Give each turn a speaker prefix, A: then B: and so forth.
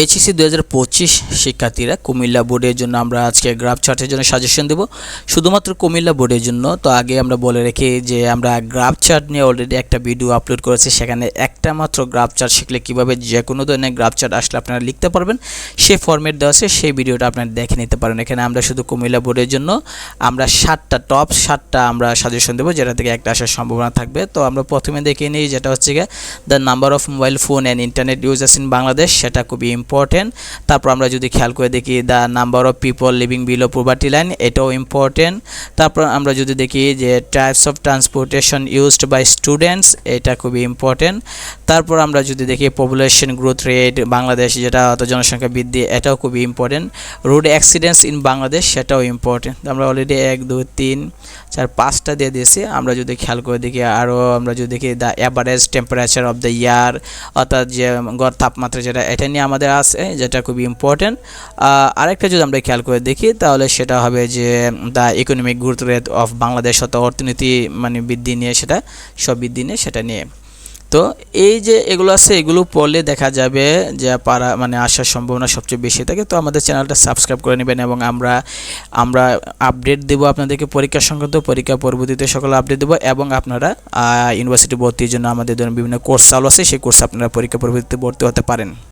A: HSC দু হাজার পঁচিশ শিক্ষার্থীরা কুমিল্লা বোর্ডের জন্য আমরা আজকে গ্রাফ চার্টের জন্য সাজেশন দেব। শুধুমাত্র কুমিল্লা বোর্ডের জন্য, তো আগে আমরা বলে রেখে যে আমরা গ্রাফ চার্ট নিয়ে অলরেডি একটা ভিডিও আপলোড করেছি, সেখানে একটা মাত্র গ্রাফ চার্ট শিখলে কীভাবে যে কোনো ধরনের গ্রাফ চার্ট আসলে আপনারা লিখতে পারবেন সেই ফর্মেট দেওয়া আছে, সেই ভিডিওটা আপনারা দেখে নিতে পারেন। এখানে আমরা শুধু কুমিল্লা বোর্ডের জন্য আমরা সাতটা টপ সাতটা আমরা সাজেশন দেবো, যেটা থেকে একটা আসার সম্ভাবনা থাকবে। তো আমরা প্রথমে দেখে নিই, যেটা হচ্ছে the number of mobile phone and internet users in Bangladesh সেটা খুবই ইম্পর্টেন্ট তারপর আমরা যদি খেয়াল করে দেখি the number of people living below poverty line এটাও ইম্পর্টেন্ট তারপর আমরা যদি দেখি যে types of transportation used by students এটা খুবই ইম্পর্টেন্ট তারপর আমরা যদি দেখি পপুলেশন গ্রোথ রেট বাংলাদেশ যেটা অত জনসংখ্যা বৃদ্ধি, এটাও খুবই important road accidents in Bangladesh, সেটাও ইম্পর্টেন্ট আমরা অলরেডি এক, দুই, তিন, চার, পাঁচটা দিয়ে দিয়েছি। আমরা যদি খেয়াল করে দেখি আরও, আমরা যদি দেখি the average temperature of the year অর্থাৎ যে গড় তাপমাত্রা যেটা, এটা নিয়ে আমাদের আছে যেটা খুবই ইম্পর্টেন্ট আরেকটা যদি আমরা খেয়াল করে দেখি, তাহলে সেটা হবে যে the economic growth rate of Bangladesh অর্থাৎ অর্থনীতি মানে বৃদ্ধি নিয়ে সেটা, সব বৃদ্ধি নিয়ে সেটা নিয়ে। তো এই যে এগুলো আছে, এগুলো পড়লে দেখা যাবে যে পারা মানে আসার সম্ভাবনা সবচেয়ে বেশি থাকে। তো আমাদের চ্যানেলটা সাবস্ক্রাইব করে নেবেন এবং আমরা আমরা আপডেট দেব আপনাদেরকে পরীক্ষা সংক্রান্ত, পরীক্ষা পরবর্তীতে সকল আপডেট দেবো এবং আপনারা ইউনিভার্সিটি ভর্তির জন্য আমাদের ধরুন বিভিন্ন কোর্স চালু আছে, সেই কোর্স আপনারা পরীক্ষা পরবর্তীতে ভর্তি হতে পারেন।